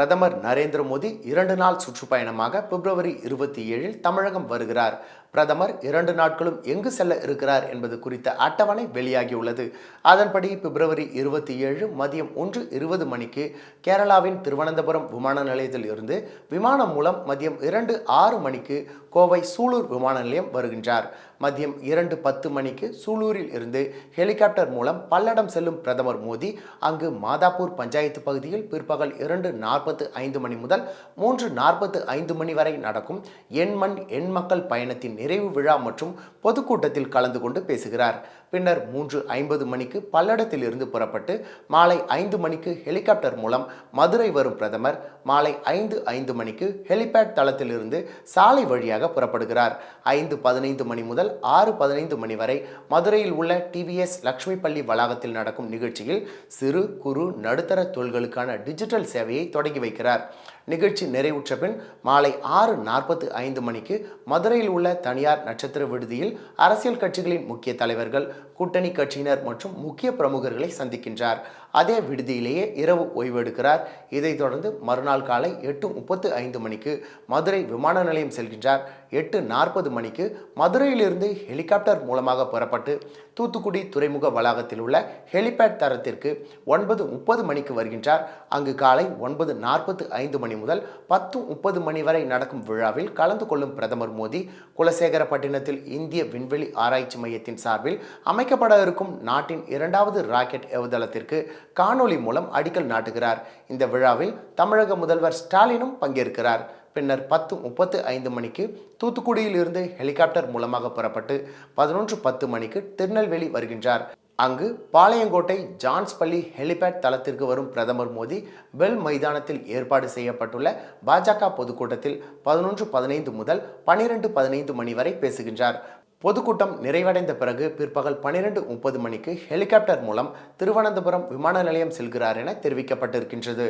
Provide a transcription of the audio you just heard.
பிரதமர் நரேந்திர மோடி இரண்டு நாள் சுற்றுப்பயணமாக பிப்ரவரி இருபத்தி ஏழில் தமிழகம் வருகிறார். பிரதமர் இரண்டு நாட்களும் எங்கு செல்ல இருக்கிறார் என்பது குறித்த அட்டவணை வெளியாகியுள்ளது. அதன்படி பிப்ரவரி இருபத்தி ஏழு மதியம் ஒன்று இருபது மணிக்கு கேரளாவின் திருவனந்தபுரம் விமான நிலையத்தில் இருந்து விமானம் மூலம் மதியம் இரண்டு ஆறு மணிக்கு கோவை சூலூர் விமான நிலையம் வருகின்றார். மதியம் இரண்டு பத்து மணிக்கு சூலூரில் இருந்து ஹெலிகாப்டர் மூலம் பல்லடம் செல்லும் பிரதமர் மோடி அங்கு மாதாப்பூர் பஞ்சாயத்து பகுதியில் பிற்பகல் இரண்டு நாற்பத்து ஐந்து மணி முதல் மூன்று நாற்பத்து ஐந்து மணி வரை நடக்கும் எண்மண் எண் மக்கள் பயணத்தின் நிறைவு விழா மற்றும் பொதுக்கூட்டத்தில் கலந்து கொண்டு பேசுகிறார். பின்னர் மூன்று ஐம்பது மணிக்கு பல்லடத்தில் இருந்து புறப்பட்டு மாலை ஐந்து மணிக்கு ஹெலிகாப்டர் மூலம் மதுரை வரும் பிரதமர் மாலை ஐந்து ஐந்து மணிக்கு ஹெலிபேட் தளத்திலிருந்து சாலை வழியாக புறப்படுகிறார். ஐந்து பதினைந்து மணி முதல் ஆறு பதினைந்து மணி வரை மதுரையில் உள்ள டிவிஎஸ் லக்ஷ்மி பள்ளி வளாகத்தில் நடக்கும் நிகழ்ச்சியில் சிறு குறு நடுத்தர தொழில்களுக்கான டிஜிட்டல் சேவையை தொடங்கி வைக்கிறார். நிகழ்ச்சி நிறைவுற்ற பின் மாலை ஆறு நாற்பத்தி ஐந்து மணிக்கு மதுரையில் உள்ள தனியார் நட்சத்திர விடுதியில் அரசியல் கட்சிகளின் முக்கிய தலைவர்கள் கூட்டணி கட்சியினர் மற்றும் முக்கிய பிரமுகர்களை சந்திக்கின்றார். அதே விடுதியிலேயே இரவு ஓய்வெடுக்கிறார். இதைத் தொடர்ந்து மறுநாள் காலை எட்டு முப்பத்து ஐந்து மணிக்கு மதுரை விமான நிலையம் செல்கின்றார். எட்டு நாற்பது மணிக்கு மதுரையிலிருந்து ஹெலிகாப்டர் மூலமாக புறப்பட்டு தூத்துக்குடி துறைமுக வளாகத்தில் உள்ள ஹெலிபேட் தரத்திற்கு ஒன்பது முப்பது மணிக்கு வருகின்றார். அங்கு காலை ஒன்பது நாற்பத்து ஐந்து மணி முதல் பத்து முப்பது மணி வரை நடக்கும் விழாவில் கலந்து கொள்ளும் பிரதமர் மோடி குலசேகரப்பட்டினத்தில் இந்திய விண்வெளி ஆராய்ச்சி மையத்தின் சார்பில் அமைக்கப்பட இருக்கும் நாட்டின் இரண்டாவது ராக்கெட் ஏவுதளத்திற்கு காணொளி மூலம் அடிக்கல் நாட்டுகிறார். இந்த விழாவில் தமிழக முதல்வர் ஸ்டாலினும் பங்கேற்கிறார். பின்னர் பத்து முப்பத்து ஐந்து மணிக்கு தூத்துக்குடியில் இருந்து ஹெலிகாப்டர் மூலமாக புறப்பட்டு பதினொன்று பத்து மணிக்கு திருநெல்வேலி வருகின்றார். அங்கு பாளையங்கோட்டை ஜான்ஸ் பள்ளி ஹெலிபேட் தளத்திற்கு வரும் பிரதமர் மோடி பெல் மைதானத்தில் ஏற்பாடு செய்யப்பட்டுள்ள பாஜக பொதுக்கூட்டத்தில் பதினொன்று பதினைந்து முதல் பனிரெண்டு பதினைந்து மணி வரை பேசுகின்றார். பொதுக்கூட்டம் நிறைவடைந்த பிறகு பிற்பகல் பனிரெண்டு முப்பது மணிக்கு ஹெலிகாப்டர் மூலம் திருவனந்தபுரம் விமான நிலையம் செல்கிறார் என தெரிவிக்கப்பட்டிருக்கின்றது.